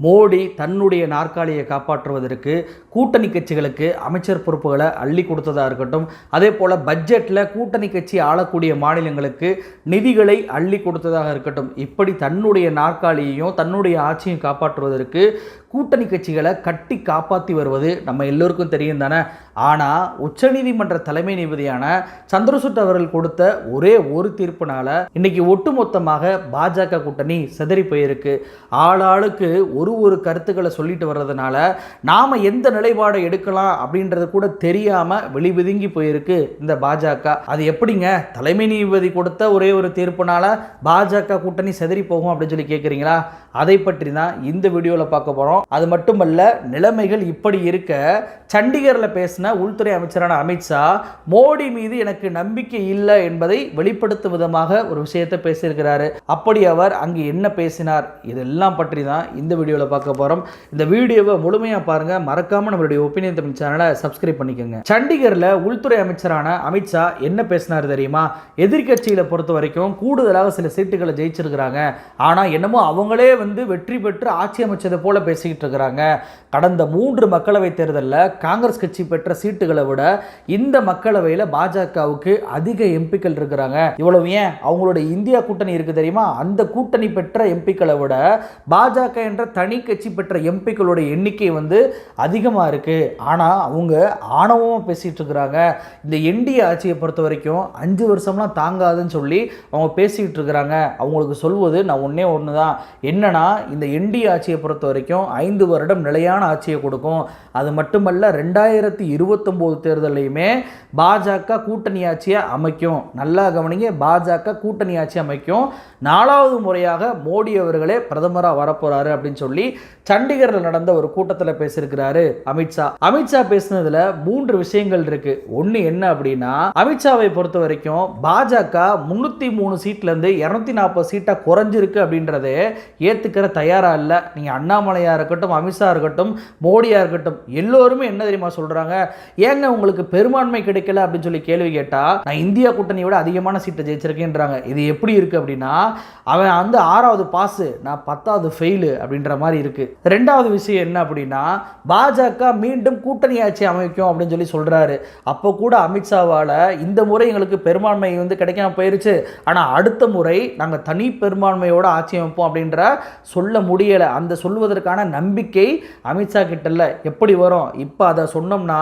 மோடி தன்னுடைய நாற்காலியை காப்பாற்றுவதற்கு கூட்டணி கட்சிகளுக்கு அமைச்சர் பொறுப்புகளை அள்ளி கொடுத்ததாக இருக்கட்டும் அதே போல் பட்ஜெட்டில் கூட்டணி கட்சி ஆளக்கூடிய மாநிலங்களுக்கு நிதிகளை அள்ளி கொடுத்ததாக இருக்கட்டும் இப்படி தன்னுடைய நாற்காலியையும் தன்னுடைய ஆட்சியும் காப்பாற்றுவதற்கு கூட்டணி கட்சிகளை கட்டி காப்பாற்றி வருவது நம்ம எல்லோருக்கும் தெரியும் தானே? ஆனால் உச்சநீதிமன்ற தலைமை நீதிபதியான சந்திரசூட் அவர்கள் கொடுத்த ஒரே ஒரு தீர்ப்பினால் இன்னைக்கு ஒட்டுமொத்தமாக பாஜக கூட்டணி சிதறி போயிருக்கு. ஆளாளுக்கு ஒரு ஒரு கருத்துக்களை சொல்லிட்டு வர்றதுனால நாம் எந்த நிலைப்பாடை எடுக்கலாம் அப்படின்றது கூட தெரியாமல் வெளிவிதுங்கி போயிருக்கு இந்த பாஜக. அது எப்படிங்க? தலைமை நீதிபதி கொடுத்த ஒரே ஒரு தீர்ப்புனால பாஜக கூட்டணி செதறி போகும் அப்படின்னு சொல்லி கேட்குறீங்களா அதை பற்றி தான் இந்த வீடியோவில் பார்க்க போகிறோம் அது மட்டுமல்ல நிலைமைகள் இப்படி இருக்க சண்டிகரில் பேசின உள்துறை அமைச்சரான அமித்ஷா மோடி மீது எனக்கு நம்பிக்கை இல்லை என்பதை வெளிப்படுத்தும் விதமாக ஒரு விஷயத்தை பேசியிருக்கிறாரு. அப்படி அவர் அங்கு என்ன பேசினார்? இதெல்லாம் பற்றி தான் இந்த வீடியோ வீடியோவில் பார்க்க போகிறோம் இந்த வீடியோவை முழுமையாக பாருங்கள் மறக்காமல் நம்மளுடைய ஒப்பீனியன் தமிழ் சேனலை சப்ஸ்கிரைப் பண்ணிக்கோங்க. சண்டிகரில் உள்துறை அமைச்சரான அமித்ஷா என்ன பேசினார் தெரியுமா? எதிர்கட்சியில் பொறுத்த வரைக்கும் கூடுதலாக சில சீட்டுகளை ஜெயிச்சிருக்கிறாங்க. ஆனால் என்னமோ அவங்களே வந்து வெற்றி பெற்று ஆட்சி அமைச்சதை போல பேசிக்கிட்டு இருக்கிறாங்க. கடந்த மூன்று மக்களவை தேர்தலில் காங்கிரஸ் கட்சி பெற்ற சீட்டுகளை விட இந்த மக்களவையில் பாஜகவுக்கு அதிக எம்பிக்கள் இருக்கிறாங்க. இவ்வளவு ஏன்? அவங்களோட இந்தியா கூட்டணி இருக்கு தெரியுமா? அந்த கூட்டணி பெற்ற எம்பிக்களை விட பாஜக என்ற தனி கட்சி பெற்ற எம்பிக்களோட எண்ணிக்கை வந்து அதிகமாக இருக்குது ஆனால் அவங்க ஆணவமாக பேசிகிட்டு இருக்கிறாங்க. இந்த என்டிஏ ஆட்சியை பொறுத்த வரைக்கும் அஞ்சு வருஷம்லாம் தாங்காதுன்னு சொல்லி அவங்க பேசிக்கிட்டு இருக்கிறாங்க. அவங்களுக்கு சொல்வது நான் ஒன்றே ஒன்று தான் என்னன்னா இந்த என்டிஏ ஆட்சியை பொறுத்த வரைக்கும் ஐந்து வருடம் நிலையான ஆட்சியை கொடுக்கும். அது மட்டுமல்ல ரெண்டாயிரத்தி இருபத்தொம்போது தேர்தலையுமே பாஜக கூட்டணி ஆட்சியை அமைக்கும். நல்லா கவனிங்க பாஜக கூட்டணி ஆட்சி அமைக்கும். நாலாவது முறையாக மோடி அவர்களே பிரதமராக வரப்போகிறாரு அப்படின்னு சொல்லி சண்டிகரில் நடந்த ஒரு கூட்டத்தில் பேசியிருக்கிறாரு அமித்ஷா அமித்ஷா பேசினதுல மூன்று விஷயங்கள் இருக்கு. ஒன்று என்ன அப்படின்னா அமித்ஷாவை பொறுத்த வரைக்கும் பாஜக முன்னூற்றி மூணு சீட்லேருந்து இரநூத்தி நாற்பது சீட்டாக குறைஞ்சிருக்கு அப்படின்றதே ஏற்றுக்கிற தயாராக இல்லை. நீங்கள் அண்ணாமலையாக இருக்கட்டும் அமித்ஷா இருக்கட்டும் மோடியாக இருக்கட்டும் எல்லோருமே என்ன தெரியுமா சொல்கிறாங்க ஏங்க உங்களுக்கு பெரும்பான்மை கிடைக்கல அப்படின்னு சொல்லி கேள்வி கேட்டால் நான் இந்தியா கூட்டணியை விட அதிகமான சீட்டை ஜெயிச்சிருக்கேன்றாங்க. இது எப்படி இருக்குது அப்படின்னா அவன் வந்து ஆறாவது பாஸு நான் பத்தாவது ஃபெயிலு அப்படின்ற மாதிரி மாதிரி இருக்குது ரெண்டாவது விஷயம் என்ன அப்படின்னா பாஜக மீண்டும் கூட்டணி ஆட்சி அமைக்கும் அப்படின்னு சொல்லி சொல்கிறாரு அப்போ கூட அமித்ஷாவால் இந்த முறை எங்களுக்கு பெரும்பான்மை வந்து கிடைக்காம போயிருச்சு. ஆனால் அடுத்த முறை நாங்கள் தனி பெரும்பான்மையோட ஆட்சி அமைப்போம் அப்படின்ற சொல்ல முடியலை. அந்த சொல்வதற்கான நம்பிக்கை அமித்ஷா கிட்ட இல்லை. எப்படி வரும்? இப்போ அதை சொன்னோம்னா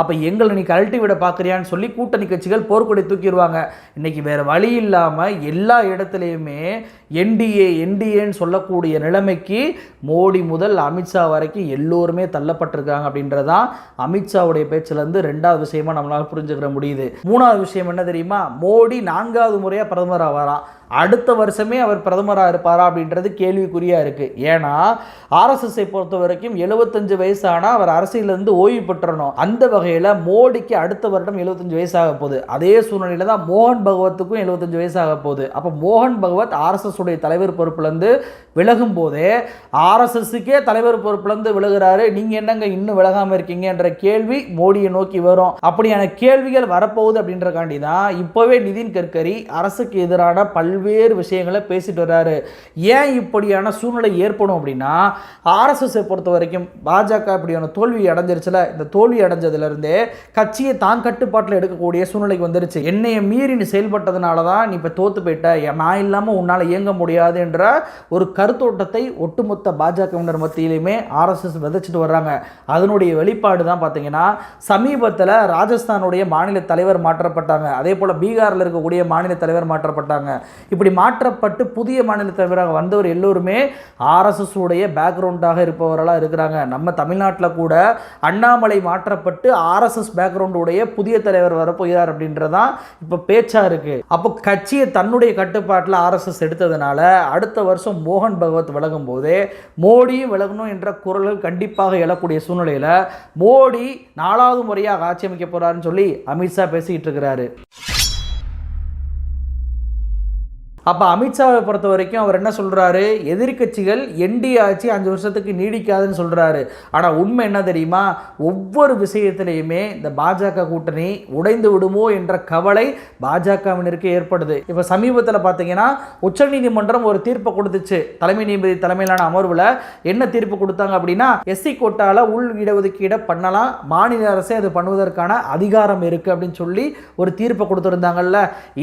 அப்போ எங்களை நீ கழட்டி விட பார்க்குறியான்னு சொல்லி கூட்டணி கட்சிகள் போர்க்கொடி தூக்கிடுவாங்க. இன்றைக்கி வேறு வழி இல்லாமல் எல்லா இடத்துலையுமே என்டிஏ என்டிஏன்னு சொல்லக்கூடிய நிலைமைக்கு மோடி முதல் அமித்ஷா வரைக்கும் எல்லோருமே தள்ளப்பட்டிருக்காங்க அப்படின்றதான் அமித்ஷாவுடைய பேச்சிலேருந்து ரெண்டாவது விஷயமா நம்மளால் புரிஞ்சுக்கிற முடியுது. மூணாவது விஷயம் என்ன தெரியுமா? மோடி நான்காவது முறையாக பிரதமராக வரான் அடுத்த வருஷமே அவர் பிரதமராக இருப்பாரா அப்படின்றது கேள்விக்குறியாக இருக்குது ஏன்னா ஆர்எஸ்எஸ்ஐ பொறுத்த வரைக்கும் எழுபத்தஞ்சு வயசானால் அவர் அரசியலேருந்து ஓய்வு பெற்றணும். அந்த வகையில் மோடிக்கு அடுத்த வருடம் எழுபத்தஞ்சு வயசாக போகுது. அதே சூழ்நிலையில் தான் மோகன் பகவத்துக்கும் எழுபத்தஞ்சு வயசாக போகுது. அப்போ மோகன் பகவத் ஆர்எஸ்எஸ் உடைய தலைவர் பொறுப்புலேருந்து விலகும் போதே ஆர்எஸ்எஸ்க்கே தலைவர் பொறுப்புலேருந்து விலகிறாரு. நீங்கள் என்னங்க இன்னும் விலகாமல் இருக்கீங்கன்ற கேள்வி மோடியை நோக்கி வரும். அப்படியான கேள்விகள் வரப்போகுது அப்படின்றக்காண்டி தான் இப்போவே நிதின் கட்கரி அரசுக்கு எதிரான பல்வேறு பல்வேறு விஷயங்களை பேசிட்டு வர்றாரு. ஏன் இப்படியான சூழ்நிலை ஏற்படும் அப்படின்னா ஆர்எஸ்எஸ்ஸை பொறுத்த வரைக்கும் பாஜக இப்படியான தோல்வி அடைஞ்சிருச்சுல இந்த தோல்வி அடைஞ்சதுலேருந்தே கட்சியை தான் கட்டுப்பாட்டில் எடுக்கக்கூடிய சூழ்நிலைக்கு வந்துருச்சு. என்னைய மீறி நீ செயல்பட்டதுனால தான் நீ இப்போ தோத்து போயிட்ட. நான் இல்லாமல் உன்னால் இயங்க முடியாது என்ற ஒரு கருத்தோட்டத்தை ஒட்டுமொத்த பாஜகவினர் மத்தியிலையுமே ஆர்எஸ்எஸ் விதைச்சிட்டு வர்றாங்க. அதனுடைய வெளிப்பாடு தான் பார்த்தீங்கன்னா சமீபத்தில் ராஜஸ்தானுடைய மாநில தலைவர் மாற்றப்பட்டாங்க. அதே போல் பீகாரில் இருக்கக்கூடிய மாநில தலைவர் மாற்றப்பட்டாங்க. இப்படி மாற்றப்பட்டு புதிய மாநில தலைவராக வந்தவர் எல்லோருமே ஆர்எஸ்எஸ் உடைய பேக்ரவுண்டாக இருப்பவர்களாக இருக்கிறாங்க. நம்ம தமிழ்நாட்டில் கூட அண்ணாமலை மாற்றப்பட்டு ஆர்எஸ்எஸ் பேக்ரவுண்டுடைய புதிய தலைவர் வரப்போகிறார் அப்படின்றதான் இப்போ பேச்சாக இருக்குது அப்போ கட்சியை தன்னுடைய கட்டுப்பாட்டில் ஆர்எஸ்எஸ் எடுத்ததுனால அடுத்த வருஷம் மோகன் பகவத் விலகும் போதே மோடியும் விலகணும் என்ற குரல்கள் கண்டிப்பாக எழக்கூடிய சூழ்நிலையில் மோடி நாலாவது முறையாக ஆட்சி அமைக்க போகிறாருன்னு சொல்லி அமித்ஷா பேசிக்கிட்டு இருக்கிறாரு. அப்போ அமித்ஷாவை பொறுத்த வரைக்கும் அவர் என்ன சொல்கிறாரு எதிர்க்கட்சிகள் என்டிஏ ஆட்சி அஞ்சு வருஷத்துக்கு நீடிக்காதுன்னு சொல்கிறாரு ஆனால் உண்மை என்ன தெரியுமா? ஒவ்வொரு விஷயத்திலையுமே இந்த பாஜக கூட்டணி உடைந்து விடுமோ என்ற கவலை பாஜகவினருக்கு ஏற்படுது. இப்போ சமீபத்தில் பார்த்தீங்கன்னா உச்சநீதிமன்றம் ஒரு தீர்ப்பை கொடுத்துச்சு. தலைமை நீதிபதி தலைமையிலான அமர்வில் என்ன தீர்ப்பு கொடுத்தாங்க அப்படின்னா எஸ்சி கோட்டால உள் இடஒதுக்கீடை பண்ணலாம் மாநில அரசே அது பண்ணுவதற்கான அதிகாரம் இருக்குது அப்படின்னு சொல்லி ஒரு தீர்ப்பை கொடுத்துருந்தாங்கல்ல.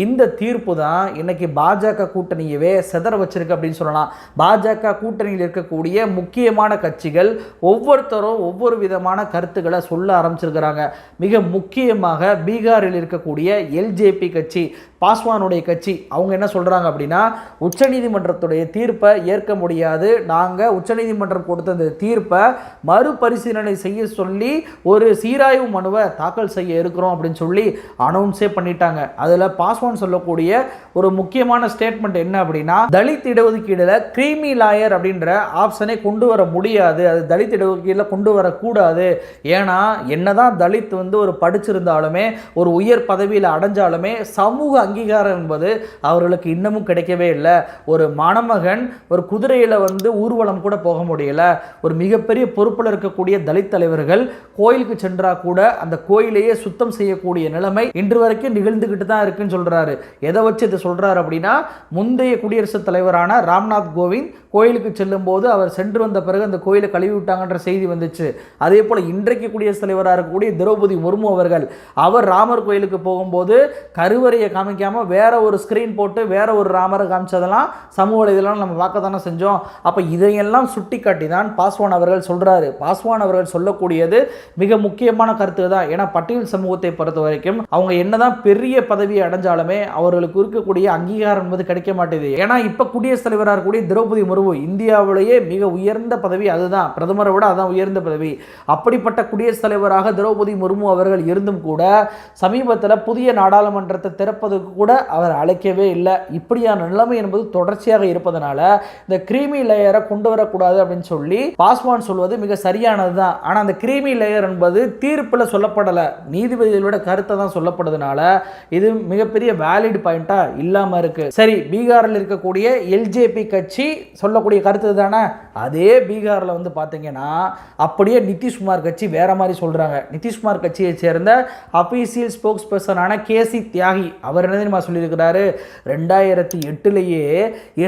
இந்த தீர்ப்பு தான் இன்னைக்கு பாஜக கூட்டணியவே செதற வச்சிருக்கு அப்படின்னு சொல்லலாம். பாஜக கூட்டணியில் இருக்கக்கூடிய முக்கியமான கட்சிகள் ஒவ்வொருத்தரும் ஒவ்வொரு விதமான கருத்துக்களை சொல்ல ஆரம்பிச்சிருக்கிறாங்க. மிக முக்கியமாக பீகாரில் இருக்கக்கூடிய எல்ஜேபி கட்சி பாஸ்வானுடைய கட்சி அவங்க என்ன சொல்கிறாங்க அப்படின்னா உச்சநீதிமன்றத்துடைய தீர்ப்பை ஏற்க முடியாது. நாங்கள் உச்சநீதிமன்றம் கொடுத்த அந்த தீர்ப்பை மறுபரிசீலனை செய்ய சொல்லி ஒரு சீராய்வு மனுவை தாக்கல் செய்ய இருக்கிறோம் அப்படின்னு சொல்லி அனௌன்ஸே பண்ணிட்டாங்க. அதில் பாஸ்வான் சொல்லக்கூடிய ஒரு முக்கியமான ஸ்டேட்மெண்ட் என்ன அப்படின்னா தலித் இடஒதுக்கீடுல கிரீமி லாயர் அப்படின்ற ஆப்ஷனை கொண்டு வர முடியாது. அது தலித் இடஒதுக்கீடுல கொண்டு வரக்கூடாது. ஏன்னா என்னதான் தலித் வந்து ஒரு படிச்சிருந்தாலுமே ஒரு உயர் பதவியில் அடைஞ்சாலுமே சமூக அங்கீகாரம் என்பது அவர்களுக்கு இன்னமும் கிடைக்கவே இல்லை. ஒரு மணமகன் ஒரு குதிரையில் வந்து ஊர்வலம் கூட போக முடியல. ஒரு மிகப்பெரிய பொறுப்பில் இருக்கக்கூடிய தலித் தலைவர்கள் கோயிலுக்கு சென்றா கூட அந்த கோயிலையே சுத்தம் செய்யக்கூடிய நிலைமை இன்று வரைக்கும் நிகழ்ந்துக்கிட்டு தான் இருக்குன்னு சொல்றாரு. எதை வச்சு இதை சொல்றாரு அப்படின்னா முந்தைய குடியரசுத் தலைவரான ராம்நாத் கோவிந்த் கோயிலுக்கு செல்லும் போது அவர் சென்று வந்த பிறகு அந்த கோயிலை கழுவி விட்டாங்கன்ற செய்தி வந்துச்சு. அதே போல் இன்றைக்கு குடியரசுத் தலைவராக இருக்கக்கூடிய திரௌபதி முர்மு அவர்கள் அவர் ராமர் கோயிலுக்கு போகும்போது கருவறையை காமிக்காமல் வேற ஒரு ஸ்கிரீன் போட்டு வேற ஒரு ராமரை காமிச்சதெல்லாம் சமூக வலைதளம் நம்ம பார்க்க தானே செஞ்சோம். அப்போ இதையெல்லாம் சுட்டி காட்டி தான் பாஸ்வான் அவர்கள் சொல்றாரு. பாஸ்வான் அவர்கள் சொல்லக்கூடியது மிக முக்கியமான கருத்து தான். ஏன்னா பட்டியல் சமூகத்தை பொறுத்த வரைக்கும் அவங்க என்னதான் பெரிய பதவியை அடைஞ்சாலுமே அவர்களுக்கு இருக்கக்கூடிய அங்கீகாரம் என்பது கிடைக்க மாட்டேது. ஏன்னா இப்போ குடியரசுத் தலைவராக இருக்கக்கூடிய திரௌபதி முர்மு இந்தியாவிலேயே மிக உயர்ந்த பதவி அதுதான். பிரதமரை விட அதான் உயர்ந்த பதவி. அப்படிப்பட்ட குடியரசுத் தலைவராக திரௌபதி முர்மு அவர்கள் இருந்தும் கூட சமீபத்தில் புதிய நாடாளுமன்றத்தை திறப்பதற்கு கூட அவர் அழைக்கவே இல்லை. இப்படியான நிலைமை என்பது தொடர்ச்சியாக இருப்பதனால இந்த கிரீமி லேயரை கொண்டு வரக்கூடாது அப்படின்னு சொல்லி பாஸ்வான் சொல்வது மிக சரியானது தான் ஆனால் அந்த கிரீமி லேயர் என்பது தீர்ப்பில் சொல்லப்படலை. நீதிபதிகளோட கருத்தை தான் சொல்லப்படுறதுனால இது மிகப்பெரிய வேலிட் பாயிண்ட்டாக இல்லாமல் இருக்கு. சரி பீகாரில் இருக்கக்கூடிய எல்ஜேபி கட்சி சொல்லக்கூடிய கருத்து தானே அதே பீகாரில் வந்து பார்த்தீங்கன்னா அப்படியே நிதிஷ்குமார் கட்சி வேற மாதிரி சொல்கிறாங்க நிதிஷ்குமார் கட்சியை சேர்ந்த அபிஷியல் ஸ்போக்ஸ் பர்சனான கேசி தியாகி அவர் என்ன தெரியுமா சொல்லியிருக்கிறாரு? ரெண்டாயிரத்தி எட்டுலேயே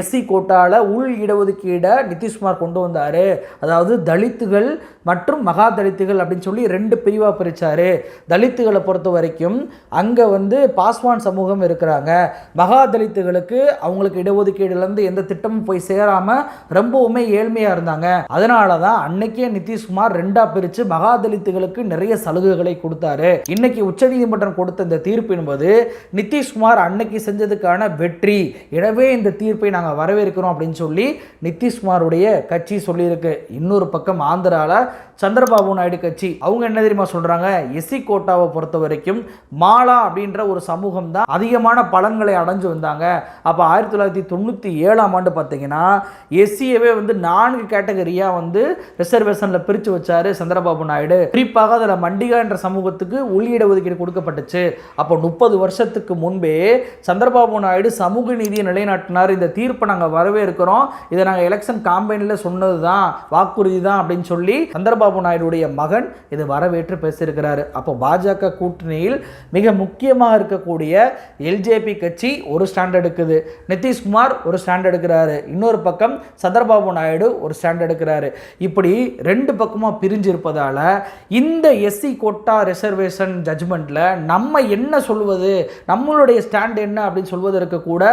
எஸ்சி கோட்டால உள் இடஒதுக்கீடை நிதிஷ்குமார் கொண்டு வந்தார். அதாவது தலித்துகள் மற்றும் மகா தலித்துகள் அப்படின்னு சொல்லி ரெண்டு பிரிவாக பிரித்தார் தலித்துகளை பொறுத்த வரைக்கும் அங்கே வந்து பாஸ்வான் சமூகம் இருக்கிறாங்க. மகா தலித்துகளுக்கு அவங்களுக்கு இடஒதுக்கீடுலேருந்து எந்த திட்டமும் போய் சேராமல் ரொம்பவுமே ஏழ்மையாக இருந்தாங்க. அதனால தான் அன்னைக்கே நிதிஷ்குமார் ரெண்டா பிரித்து மகாதலித்துகளுக்கு நிறைய சலுகைகளை கொடுத்தாரு. இன்னைக்கு உச்சநீதிமன்றம் கொடுத்த இந்த தீர்ப்பு என்பது நிதிஷ்குமார் அன்னைக்கு செஞ்சதுக்கான வெற்றி. எனவே இந்த தீர்ப்பை நாங்கள் வரவேற்கிறோம் அப்படின்னு சொல்லி நிதிஷ்குமாருடைய கட்சி சொல்லியிருக்கு. இன்னொரு பக்கம் ஆந்திரால சந்திரபாபு நாயுடு கட்சி. அவங்க என்ன தெரியுமா சொல்றாங்க? எஸ்சி கோட்டாவை பொறுத்த வரைக்கும் மாலா அப்படின்ற ஒரு சமூகம் தான் அதிகமான பலன்களை அடைஞ்சு வந்தாங்க. அப்போ ஆயிரத்தி தொள்ளாயிரத்தி தொண்ணூற்றி ஏழாம் ஆண்டு பார்த்தீங்கன்னா எஸ்சியவே வந்து நான்கு கேட்டகரியாக வந்து ரிசர்வேஷனில் பிரித்து வச்சார் சந்திரபாபு நாயுடு. குறிப்பாக அதில் மண்டிகா என்ற சமூகத்துக்கு உள்ளீட ஒதுக்கீடு கொடுக்கப்பட்டுச்சு. அப்போ முப்பது வருஷத்துக்கு முன்பே சந்திரபாபு நாயுடு சமூக நீதியை நிலைநாட்டினார். இந்த தீர்ப்பை நாங்கள் வரவேற்கிறோம். இதை நாங்கள் எலெக்ஷன் காம்பெயினில் சொன்னது தான் வாக்குறுதி தான் அப்படின்னு சொல்லி சந்திரபாபு நாயுடுடைய மகன் இது வரவேற்று பேசியிருக்கிறாரு. அப்போ பாஜக கூட்டணியில் மிக முக்கியமாக இருக்கக்கூடிய எல்ஜேபி கட்சி ஒரு ஸ்டாண்ட் எடுக்குது. நிதிஷ்குமார் ஒரு ஸ்டாண்ட் எடுக்கிறாரு. இன்னொரு பக்கம் சந்திரபாபு நாயுடு ஒரு ஸ்டாண்ட் எடுக்கிறாரு. இப்படி ரெண்டு பக்கமாக பிரிஞ்சு இருப்பதால் இந்த எஸ்சி கோட்டா ரிசர்வேஷன் ஜட்ஜ்மெண்ட்டில் நம்ம என்ன சொல்வது நம்மளுடைய ஸ்டாண்ட் என்ன அப்படின்னு சொல்வதற்கு கூட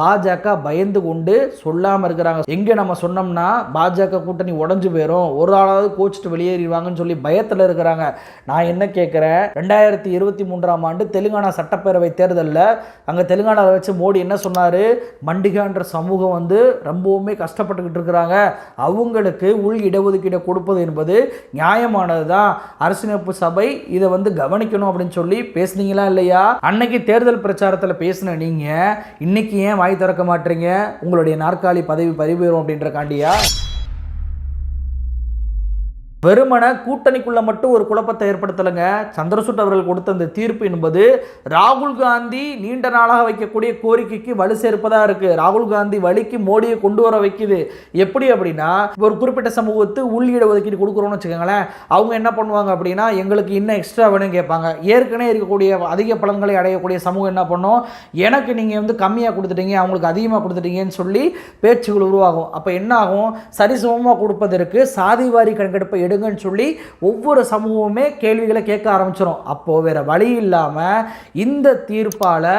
பாஜக பயந்து கொண்டு சொல்லாமல் இருக்கிறாங்க. எங்கே நம்ம சொன்னோம்னா பாஜக கூட்டணி உடஞ்சு போயிடும் ஒரு ஆளாவது கோச்சிட்டு வெளியேறிடுவாங்கன்னு சொல்லி பயத்தில் இருக்கிறாங்க. நான் என்ன கேட்குறேன் ரெண்டாயிரத்தி இருபத்தி மூன்றாம் ஆண்டு தெலுங்கானா சட்டப்பேரவை தேர்தலில் அங்கே தெலுங்கானாவில் வச்சு மோடி என்ன சொன்னார் மண்டிகான்ற சமூகம் வந்து ரொம்பவுமே கஷ்டப்பட்டுக்கிட்டு இருக்கிறாங்க. அவங்களுக்கு உள் இடஒதுக்கீடை கொடுப்பது என்பது நியாயமானது தான் அரசியலமைப்பு சபை இதை வந்து கவனிக்கணும் அப்படின்னு சொல்லி பேசுனீங்களா இல்லையா? அன்னைக்கு தேர்தல் பிரச்சாரத்தில் பேசின நீங்கள் இன்னைக்கு ஏன் வாய் திறக்க மாட்டீங்க? உங்களுடைய நாற்காலி பதவி பறிபோயிரும் அப்படின்ற காண்டியா வெறுமன கூட்டணிக்குள்ள மட்டும் ஒரு குழப்பத்தை ஏற்படுத்தலைங்க. சந்திரசூட் அவர்கள் கொடுத்த அந்த தீர்ப்பு என்பது ராகுல் காந்தி நீண்ட நாளாக வைக்கக்கூடிய கோரிக்கைக்கு வலு சேர்ப்பதாக இருக்கு. ராகுல் காந்தி வழிக்கு மோடியை கொண்டு வர வைக்குது. எப்படி அப்படின்னா ஒரு குறிப்பிட்ட சமூகத்து உள்ளீடு ஒதுக்கீடு கொடுக்குறோம்னு வச்சுக்கோங்களேன். அவங்க என்ன பண்ணுவாங்க அப்படின்னா எங்களுக்கு இன்னும் எக்ஸ்ட்ரா வேணும்னு கேட்பாங்க. ஏற்கனவே இருக்கக்கூடிய அதிக பலன்களை அடையக்கூடிய சமூகம் என்ன பண்ணும்? எனக்கு நீங்கள் வந்து கம்மியாக கொடுத்துட்டீங்க அவங்களுக்கு அதிகமாக கொடுத்துட்டீங்கன்னு சொல்லி பேச்சுகள் உருவாகும். அப்போ என்ன ஆகும்? சரிசமமாக கொடுப்பதற்கு சாதிவாரி கணக்கெடுப்பை எடுங்கன்னு சொல்லி ஒவ்வொரு சமூகமே கேள்விகளை கேட்க ஆரம்பிச்சிடும் அப்போது வேற வழி இல்லாமல் இந்த தீர்ப்பால்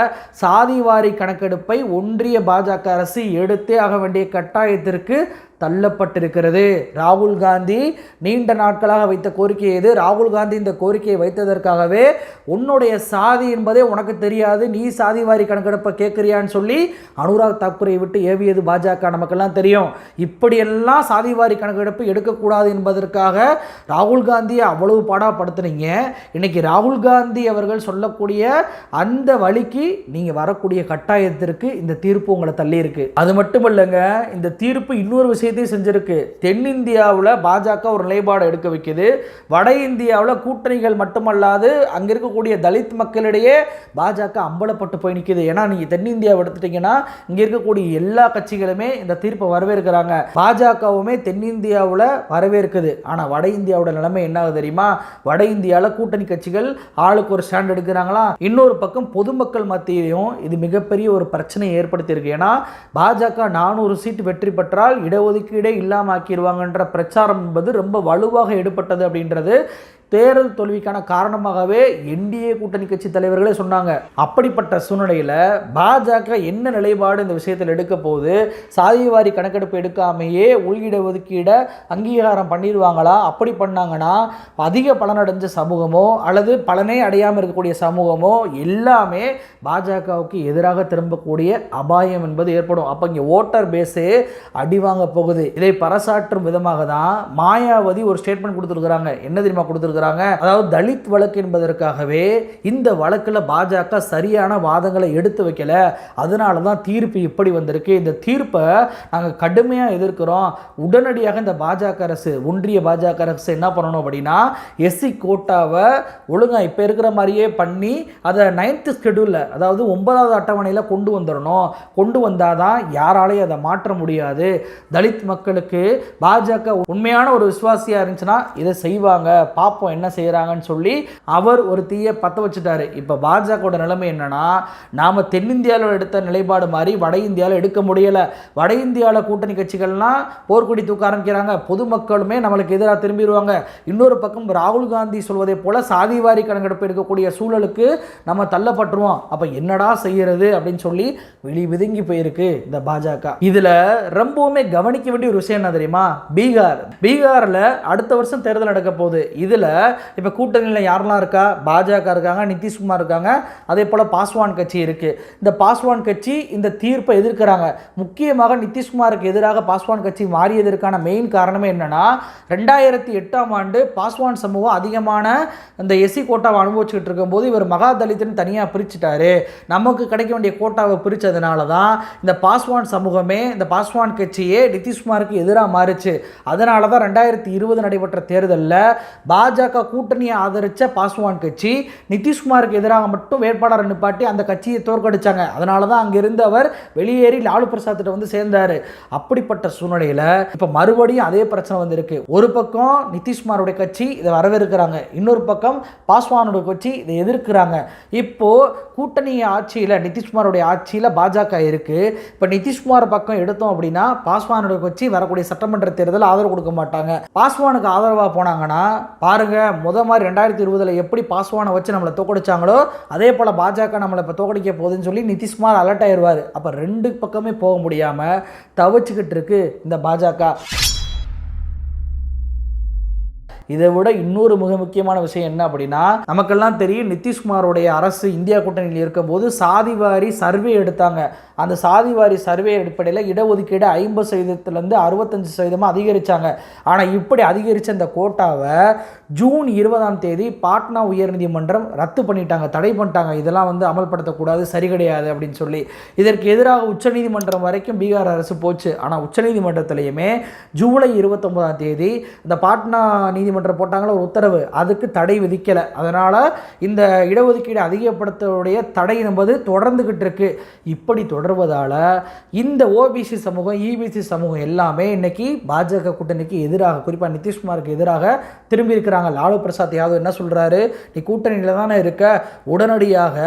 சாதிவாரி கணக்கெடுப்பை ஒன்றிய பாஜக அரசு எடுத்தே ஆக வேண்டிய கட்டாயத்திற்கு தள்ளப்பட்டிருக்கிறது. ராகுல் காந்தி நீண்ட நாட்களாக வைத்த கோரிக்கை எது? ராகுல் காந்தி இந்த கோரிக்கையை வைத்ததற்காகவே உன்னுடைய சாதி என்பதே உனக்கு தெரியாது. நீ சாதி வாரி கணக்கெடுப்பை கேட்குறியான்னு சொல்லி அனுராக் தாக்கூரை விட்டு ஏவியது பாஜக. நமக்கெல்லாம் தெரியும். இப்படியெல்லாம் சாதி வாரி கணக்கெடுப்பு எடுக்கக்கூடாது என்பதற்காக ராகுல் காந்தியை அவ்வளவு பாடாப்படுத்துனீங்க. இன்னைக்கு ராகுல் காந்தி அவர்கள் சொல்லக்கூடிய அந்த வழிக்கு நீங்கள் வரக்கூடிய கட்டாயத்திற்கு இந்த தீர்ப்பு உங்களை தள்ளியிருக்கு. அது மட்டும் இல்லைங்க இந்த தீர்ப்பு இன்னொரு விஷயம் விஷயத்தையும் செஞ்சுருக்கு. தென்னிந்தியாவில் பாஜக ஒரு நிலைப்பாடு எடுக்க வைக்குது. வட இந்தியாவில் கூட்டணிகள் மட்டுமல்லாது அங்கே இருக்கக்கூடிய தலித் மக்களிடையே பாஜக அம்பலப்பட்டு போய் நிற்குது ஏன்னா நீங்கள் தென்னிந்தியாவை எடுத்துட்டீங்கன்னா இங்கே இருக்கக்கூடிய எல்லா கட்சிகளுமே இந்த தீர்ப்பை வரவேற்கிறாங்க. பாஜகவுமே தென்னிந்தியாவில் வரவேற்குது. ஆனால் வட இந்தியாவோட நிலைமை என்ன ஆகுது தெரியுமா? வட இந்தியாவில் கூட்டணி கட்சிகள் ஆளுக்கு ஒரு ஸ்டாண்ட் எடுக்கிறாங்களா? இன்னொரு பக்கம் பொதுமக்கள் மத்தியிலையும் இது மிகப்பெரிய ஒரு பிரச்சனையை ஏற்படுத்தியிருக்கு. ஏன்னா பாஜக நானூறு சீட் வெற்றி பெற்றால் இடஒதுக்கீடு இல்லாமல் ஆக்கிடுவாங்கன்ற பிரச்சாரம் என்பது ரொம்ப வலுவாக எடுப்பட்டது அப்படின்றது தேர்தல் தோல்விக்கான காரணமாகவே என்டிஏ கூட்டணி கட்சி தலைவர்களே சொன்னாங்க. அப்படிப்பட்ட சூழ்நிலையில் பாஜக என்ன நிலைப்பாடு இந்த விஷயத்தில் எடுக்க போது சாதிவாரி கணக்கெடுப்பு எடுக்காமையே உள்கிட ஒதுக்கீட அங்கீகாரம் பண்ணிடுவாங்களா? அப்படி பண்ணாங்கன்னா அதிக பலனடைஞ்ச சமூகமோ அல்லது பலனே அடையாமல் இருக்கக்கூடிய சமூகமோ எல்லாமே பாஜகவுக்கு எதிராக திரும்பக்கூடிய அபாயம் என்பது ஏற்படும். அப்போ இங்கே ஓட்டர் பேஸே அடிவாங்க போகுது. இதை பறைசாற்றும் விதமாக தான் மாயாவதி ஒரு ஸ்டேட்மெண்ட் கொடுத்துருக்குறாங்க. என்ன தெரியுமா கொடுத்துருக்குறாங்க? அதாவது தலித் வழக்கு என்பதற்காகவே இந்த வழக்கில் பாஜக சரியான வாதங்களை எடுத்து வைக்கல. அதனால தான் தீர்ப்பு இப்படி வந்திருக்கு. இந்த தீர்ப்பை நாங்கள் கடுமையாக எதிர்க்கிறோம். உடனடியாக இந்த பாஜக அரசு ஒன்றிய பாஜக அரசு என்ன பண்ணணும் அப்படின்னா எஸ்சி கோட்டாவை ஒழுங்காக இப்போ இருக்கிற மாதிரியே பண்ணி அதை நைன்த்து ஸ்கெடியூலில் அதாவது ஒன்பதாவது அட்டவணையில் கொண்டு வந்துடணும். கொண்டு வந்தால் தான் யாராலையும் அதை மாற்ற முடியாது. தலித் மக்களுக்கு பாஜக உண்மையான ஒரு விசுவாசியாக இருந்துச்சுன்னா இதை செய்வாங்க. பார்ப்போம். என்ன செய்கிறாங்கன்னு சொல்லி அவர் ஒரு தீயை பற்ற வச்சுட்டாரு. இப்போ பாஜகவோட நிலைமை என்னன்னா நாம் தென்னிந்தியாவில் எடுத்த நிலைப்பாடு மாதிரி வட இந்தியாவில் எடுக்க முடியலை. வட இந்தியாவில் கூட்டணி கட்சிகள்லாம் போர்க்குடி தூக்க ஆரம்பிக்கிறாங்க. பொதுமக்களுமே நம்மளுக்கு எதிராக திரும்பிடுவாங்க இன்னொரு பக்கம் ராகுல் காந்தி சொல்வதை போல சாதிவாரி கணக்கெடுப்பு எடுக்கக்கூடிய சூழலுக்கு நம்ம தள்ளப்பட்டுருவோம். அப்போ என்னடா செய்யறது அப்படின்னு சொல்லி வெளி விதுங்கி போயிருக்கு இந்த பாஜக. இதில் ரொம்பவுமே கவனிக்க வேண்டிய ஒரு விஷயம் என்ன தெரியுமா? பீகார். பீகாரில் அடுத்த வருஷம் தேர்தல் நடக்க போகுது. இதில் இப்போ கூட்டணியில் யாரெல்லாம் இருக்கா? பாஜக இருக்காங்க நிதிஷ்குமார் இருக்காங்க. அதே போல் பாஸ்வான் கட்சி இருக்குது இந்த பாஸ்வான் கட்சி இந்த தீர்ப்பை எதிர்க்கிறாங்க. முக்கியமாக நிதிஷ்குமாருக்கு எதிராக பாஸ்வான் கட்சி மாறியதற்கான மெயின் காரணமே என்னன்னா ரெண்டாயிரத்தி எட்டாம் ஆண்டு பாஸ்வான் சமூகம் அதிகமான இந்த எஸ்சி கோட்டாவை அனுபவிச்சுக்கிட்டு இருக்கும்போது இவர் மகா தலித்துன்னு தனியாக பிரிச்சுட்டாரு. நமக்கு கிடைக்க வேண்டிய கோட்டாவை பிரித்ததுனால தான் இந்த பாஸ்வான் சமூகமே இந்த பாஸ்வான் கட்சியே நிதிஷ்குமாருக்கு எதிராக மாறுச்சு. அதனால தான் ரெண்டாயிரத்தி இருபது நடைபெற்ற தேர்தலில் பாஜக கூட்டணியை ஆதரித்த பாஸ்வான் கட்சி நிதிஷ்குமாருக்கு எதிராக மட்டும் வேட்பாளரை நிப்பாட்டி அந்த கட்சியை தோற்கடிச்சாங்க. அதனால தான் அங்கே அவர் வெளியேறி லாலு பிரசாத்திட்ட வந்து சேர்ந்தார். அப்படிப்பட்ட சூழ்நிலையில் இப்போ மறுபடியும் அதே பிரச்சனை வந்திருக்கு. ஒரு பக்கம் நிதிஷ்குமாரோட கட்சி இதை வரவேற்கிறாங்க. இன்னொரு பக்கம் பாஸ்வானோட கட்சி இதை எதிர்க்கிறாங்க. இப்போ கூட்டணி ஆட்சியில் நிதிஷ்குமாரோடைய ஆட்சியில் பாஜக இருக்கு. இப்போ நிதிஷ்குமார் பக்கம் எடுத்தோம் அப்படின்னா பாஸ்வானோட கட்சி வரக்கூடிய சட்டமன்ற தேர்தல் ஆதரவு கொடுக்க மாட்டாங்க. பாஸ்வானுக்கு ஆதரவாக போனாங்கன்னா பாருங்க முத மாதிரி ரெண்டாயிரத்தி இருபதுல எப்படி பாஸ்வானை வச்சு நம்மளை தோக்கடிச்சாங்களோ அதே போல் பாஜக நம்மளை இப்போ தோக்கடிக்க போகுதுன்னு சொல்லி நிதிஷ்குமார் அலர்ட் ஆயிடுவார் அப்போ ரெண்டு பக்கமே போக முடியாமல் தவிச்சுக்கிட்டு இருக்கு இந்த பாஜக. இதை விட இன்னொரு மிக முக்கியமான விஷயம் என்ன அப்படின்னா நமக்கெல்லாம் தெரியும் நிதிஷ்குமாரோடைய அரசு இந்தியா கூட்டணியில் இருக்கும்போது சாதிவாரி சர்வே எடுத்தாங்க. அந்த சாதிவாரி சர்வே அடிப்படையில் இடஒதுக்கீடு ஐம்பது சதவீதத்துலேருந்து அறுபத்தஞ்சு சதவீதமாக அதிகரித்தாங்க ஆனால் இப்படி அதிகரித்த இந்த கோட்டாவை ஜூன் இருபதாம் தேதி பாட்னா உயர்நீதிமன்றம் ரத்து பண்ணிட்டாங்க தடை பண்ணிட்டாங்க. இதெல்லாம் வந்து அமல்படுத்தக்கூடாது சரி கிடையாது அப்படின்னு சொல்லி. இதற்கு எதிராக உச்சநீதிமன்றம் வரைக்கும் பீகார் அரசு போச்சு. ஆனால் உச்சநீதிமன்றத்திலையுமே ஜூலை இருபத்தொம்போதாம் தேதி இந்த பாட்னா நீதிமன்றம் போட்டாங்களோ ஒரு உத்தரவு. அதுக்கு தடை விதிக்கலை. அதனால் இந்த இடஒதுக்கீடு அதிகப்படுத்தவுடைய தடை என்பது தொடர்ந்துக்கிட்டு இருக்குது இப்படி தொடர்வதால் இந்த ஓபிசி சமூகம் இபிசி சமூகம் எல்லாமே இன்றைக்கி பாஜக கூட்டணிக்கு எதிராக குறிப்பாக நிதிஷ்குமாருக்கு எதிராக திரும்பி இருக்கிறாங்க. லாலு பிரசாத் யாதவ் என்ன சொல்கிறாரு நீ கூட்டணியில் தானே இருக்க. உடனடியாக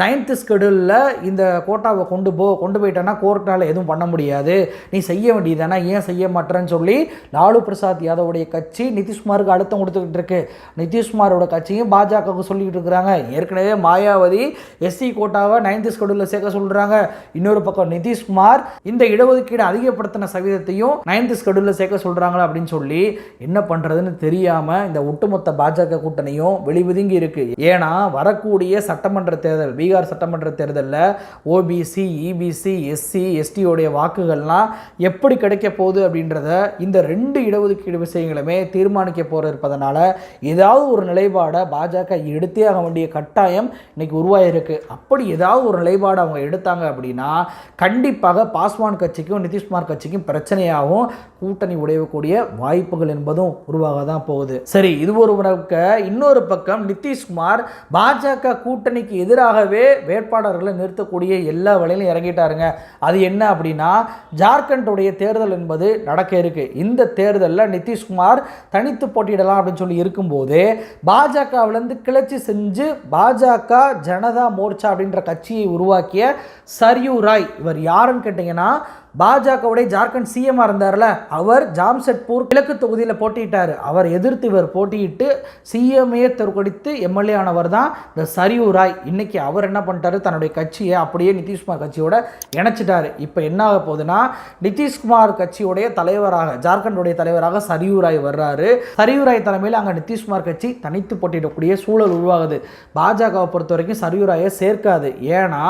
நைன்த்து ஸ்கெடியூலில் இந்த கோட்டாவை கொண்டு போ கொண்டு போயிட்டேன்னா கோர்ட்டால் எதுவும் பண்ண முடியாது. நீ செய்ய வேண்டியதானே ஏன் செய்ய மாட்டேன்னு சொல்லி லாலு பிரசாத் யாதவுடைய கட்சி நிதிஷ்குமாருக்கு அழுத்தம் கொடுத்துக்கிட்டு இருக்கு. நிதிஷ்குமாரோட கட்சியும் பாஜகவுக்கு சொல்லிக்கிட்டு இருக்கிறாங்க. ஏற்கனவே மாயாவதி எஸ்சி கோட்டாவை நைன்த்து ஸ்கெடியூலில் சேர்க்க சொல்கிறாங்க இன்னொரு பக்கம் நிதிஷ்குமார் இந்த இடஒதுக்கீடு அதிகப்படுத்தின சதவீதத்தையும் நைன்த் ஸ்கெடியூலில் சேர்க்க சொல்கிறாங்களா அப்படின்னு சொல்லி என்ன பண்ணுறதுன்னு தெரியாமல் இந்த ஒட்டுமொத்த பாஜக கூட்டணியும் வெளிவிதுங்கி இருக்குது ஏன்னா வரக்கூடிய சட்டமன்ற தேர்தல் பீகார் சட்டமன்ற தேர்தலில் ஓபிசி இபிசி எஸ்சி எஸ்டியோடைய வாக்குகள்லாம் எப்படி கிடைக்க போகுது அப்படின்றத இந்த ரெண்டு இடஒதுக்கீடு விஷயங்களுமே தீர்மானிக்க போகிற இருப்பதனால ஏதாவது ஒரு நிலைப்பாடை பாஜக எடுத்தே ஆக வேண்டிய கட்டாயம் இன்னைக்கு உருவாயிருக்கு. அப்படி ஏதாவது ஒரு நிலைப்பாடு அவங்க எடுத்தாங்க அப்படின்னா கண்டிப்பாக பாஸ்வான் கட்சிக்கும் நிதிஷ்குமார் கட்சிக்கும் பிரச்சனையாகவும் கூட்டணி உடையக்கூடிய வாய்ப்புகள் என்பதும் உருவாக தான் போகுது. சரி இது ஒரு பக்க இன்னொரு பக்கம் நிதிஷ்குமார் பாஜக கூட்டணிக்கு எதிராகவே வேட்பாளர்களை நிறுத்தக்கூடிய எல்லா வேலையிலும் இறங்கிட்டாருங்க. அது என்ன அப்படின்னா ஜார்க்கண்டுடைய தேர்தல் என்பது நடக்க இருக்கு. இந்த தேர்தலில் நிதிஷ்குமார் தனித்து போட்டியிடலாம் அப்படின்னு சொல்லி இருக்கும்போது பாஜகவிலேருந்து கிளர்ச்சி செஞ்சு பாஜக ஜனதா மோர்ச்சா அப்படின்ற கட்சியை உருவாக்கிய சரி ராய் இவர் யாருன்னு கேட்டிங்கன்னா பாஜகவுடைய ஜார்க்கண்ட் சிஎம்மாக இருந்தார்ல அவர் ஜாம்செட்பூர் கிழக்கு தொகுதியில் போட்டியிட்டார். அவர் எதிர்த்து இவர் போட்டியிட்டு சிஎம்ஏ தோற்கடித்து எம்எல்ஏ ஆனவர் தான் இந்த சரியூ ராய் இன்னைக்கு அவர் என்ன பண்ணிட்டாரு? தன்னுடைய கட்சியை அப்படியே நிதிஷ்குமார் கட்சியோட இணைச்சிட்டாரு. இப்போ என்ன ஆக போகுதுன்னா நிதிஷ்குமார் கட்சியுடைய தலைவராக ஜார்க்கண்டுடைய தலைவராக சரியூ ராய் வர்றாரு. சரியூ ராய் தலைமையில் அங்கே நிதிஷ்குமார் கட்சி தனித்து போட்டியிடக்கூடிய சூழல் உருவாகுது. பாஜகவை பொறுத்த வரைக்கும் சரியூ ராயை சேர்க்காது. ஏன்னா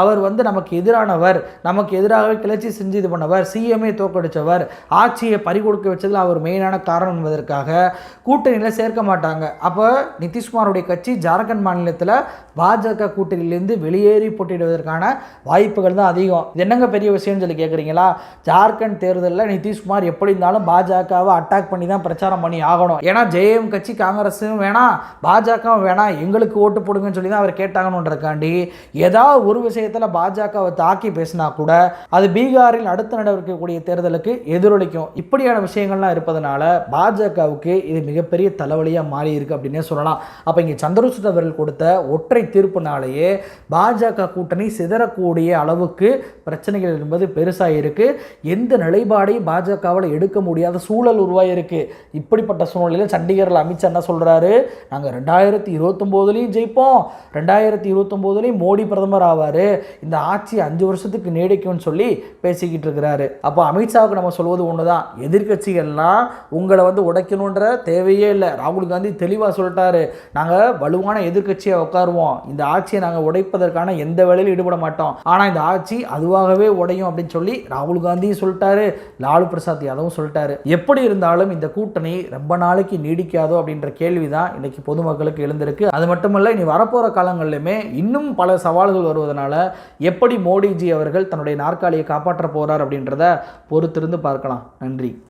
அவர் வந்து நமக்கு எதிரானவர். நமக்கு எதிராகவே கிளர்ச்சி செஞ்சு இது பண்ணவர் சிஎம்ஏ தோற்கடித்தவர் ஆட்சியை பறிகொடுக்க வச்சதில் அவர் மெயினான காரணம் என்பதற்காக கூட்டணியில் சேர்க்க மாட்டாங்க. அப்போ நிதிஷ்குமாருடைய கட்சி ஜார்க்கண்ட் மாநிலத்தில் பாஜக கூட்டணியிலேருந்து வெளியேறி போட்டியிடுவதற்கான வாய்ப்புகள் தான் அதிகம். இது என்னங்க பெரிய விஷயம்னு சொல்லி கேட்குறீங்களா ஜார்க்கண்ட் தேர்தலில் நிதிஷ்குமார் எப்படி இருந்தாலும் பாஜகவை அட்டாக் பண்ணி தான் பிரச்சாரம் பண்ணி ஆகணும். ஏன்னா ஜேஎம் கட்சி காங்கிரஸும் வேணாம் பாஜகவும் வேணாம் எங்களுக்கு ஓட்டு போடுங்கன்னு சொல்லி தான் அவர் கேட்டாங்கன்றதுக்காண்டி ஏதாவது ஒரு விஷயத்தில் பாஜகவை தாக்கி பேசினா கூட அது பீகார் பீகாரில் அடுத்து நடவடிக்கக்கூடிய தேர்தலுக்கு எதிரொலிக்கும். இப்படியான விஷயங்கள்லாம் இருப்பதனால பாஜகவுக்கு இது மிகப்பெரிய தலைவலியாக மாறி இருக்கு அப்படின்னே சொல்லலாம். அப்போ இங்கே சந்திரசூட் அவர்கள் கொடுத்த ஒற்றை தீர்ப்புனாலேயே பாஜக கூட்டணி சிதறக்கூடிய அளவுக்கு பிரச்சனைகள் என்பது பெருசாக இருக்கு எந்த நிலைப்பாடையும் பாஜகவில் எடுக்க முடியாத சூழல் உருவாகிருக்கு இப்படிப்பட்ட சூழ்நிலையில் சண்டிகரில் அமித்ஷா என்ன சொல்கிறாரு நாங்கள் ரெண்டாயிரத்தி இருபத்தொம்போதுலேயும் ஜெயிப்போம். ரெண்டாயிரத்தி இருபத்தொம்போதுலேயும் மோடி பிரதமர் ஆவார். இந்த ஆட்சி அஞ்சு வருஷத்துக்கு நீடிக்கும்னு சொல்லி பேசி பேசிக்கிட்டு இருக்கிறாரு அப்போ அமித்ஷாவுக்கு நம்ம சொல்வது ஒன்று தான் எதிர்கட்சிகள்லாம் உங்களை வந்து உடைக்கணுன்ற தேவையே இல்லை. ராகுல் காந்தி தெளிவாக சொல்லிட்டாரு. நாங்கள் வலுவான எதிர்கட்சியை உட்காருவோம். இந்த ஆட்சியை நாங்கள் உடைப்பதற்கான எந்த வேலையிலும் ஈடுபட மாட்டோம். ஆனால் இந்த ஆட்சி அதுவாகவே உடையும் அப்படின்னு சொல்லி ராகுல் காந்தியும் சொல்லிட்டாரு. லாலு பிரசாத் யாதவும் சொல்லிட்டாரு. எப்படி இருந்தாலும் இந்த கூட்டணி ரொம்ப நாளைக்கு நீடிக்காதோ அப்படின்ற கேள்வி தான் இன்னைக்கு பொதுமக்களுக்கு எழுந்திருக்கு. அது மட்டுமல்ல இனி வரப்போகிற காலங்களிலுமே இன்னும் பல சவால்கள் வருவதனால எப்படி மோடிஜி அவர்கள் தன்னுடைய நாற்காலியை காப்பாற்ற போறார் அப்படின்றத பொறுத்திருந்து பார்க்கலாம். நன்றி.